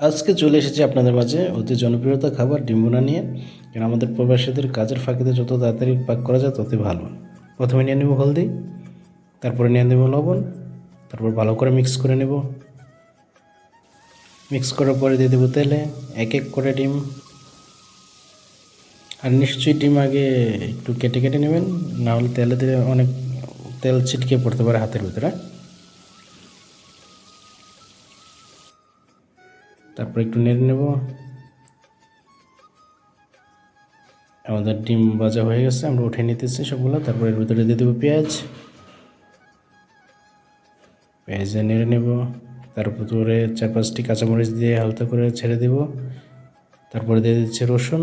আজকে চলে এসেছি আপনাদের মাঝে অতি জনপ্রিয়তা খাবার ডিম্বুনা নিয়ে। কারণ আমাদের প্রবাসীদের কাজের ফাঁকিতে যত তাড়াতাড়ি পাক করা যায় ততই ভালো। প্রথমে নিয়ে নেব হলদি, তারপরে নিয়ে নেব লবণ, তারপর ভালো করে মিক্স করে নেব। মিক্স করার পরে দিয়ে দেবো তেলে এক এক করে ডিম। আর নিশ্চয়ই ডিম আগে একটু কেটে কেটে নেবেন, না হলে তেলে দিলে অনেক তেল ছিটকে পড়তে পারে হাতের ভিতরে। তারপর একটু নেড়ে নেব। আমাদের ডিম ভাজা হয়ে গেছে, আমরা উঠে নিতেছি সবগুলো, তারপর এর ভিতরে দিয়ে দেবো পেঁয়াজ। পেঁয়াজ নেড়ে নেব, তার ভিতরে চার পাঁচটি কাঁচামরিচ দিয়ে হালকা করে ছেড়ে দেব। তারপরে দিয়ে দিচ্ছে রসুন।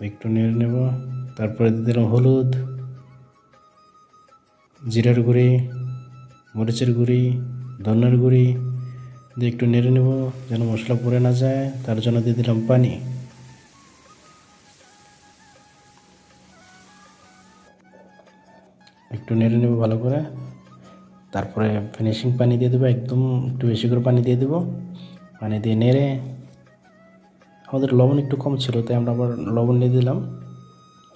একটু নেড়ে নেব, তারপরে দিয়ে দিলাম হলুদ, জিরার গুঁড়ি, মরিচের গুঁড়ি ধনের গুঁড়ি দিয়ে একটু নেড়ে নেব যেন মশলা পুড়ে না যায়, তার জন্য দিয়ে দিলাম পানি। একটু নেড়ে নেব ভালো করে। তারপরে ফিনিশিং পানি দিয়ে দেবো, একদম একটু বেশি করে পানি দিয়ে দেবো। পানি দিয়ে নেড়ে, আমাদের লবণ একটু কম ছিল, তাই আমরা আবার লবণ দিয়ে দিলাম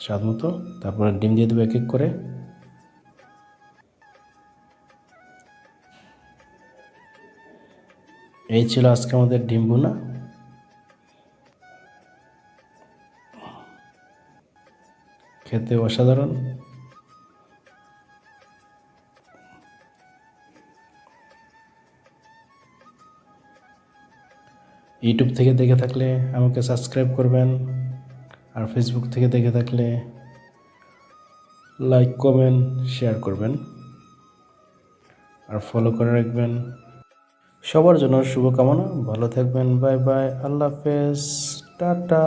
স্বাদ মতো। তারপরে ডিম দিয়ে দেবো এক এক করে। এই ছিল আজকে আমাদের ডিম খেতে অসাধারণ। ইউটিউব থেকে দেখে থাকলে আমাকে সাবস্ক্রাইব করবেন, আর ফেসবুক থেকে দেখে থাকলে লাইক কমেন্ট শেয়ার করবেন, আর ফলো করে রাখবেন। সবার জন্য শুভকামনা। ভালো থাকবেন বাই বাই আল্লাহ হাফেজ টাটা।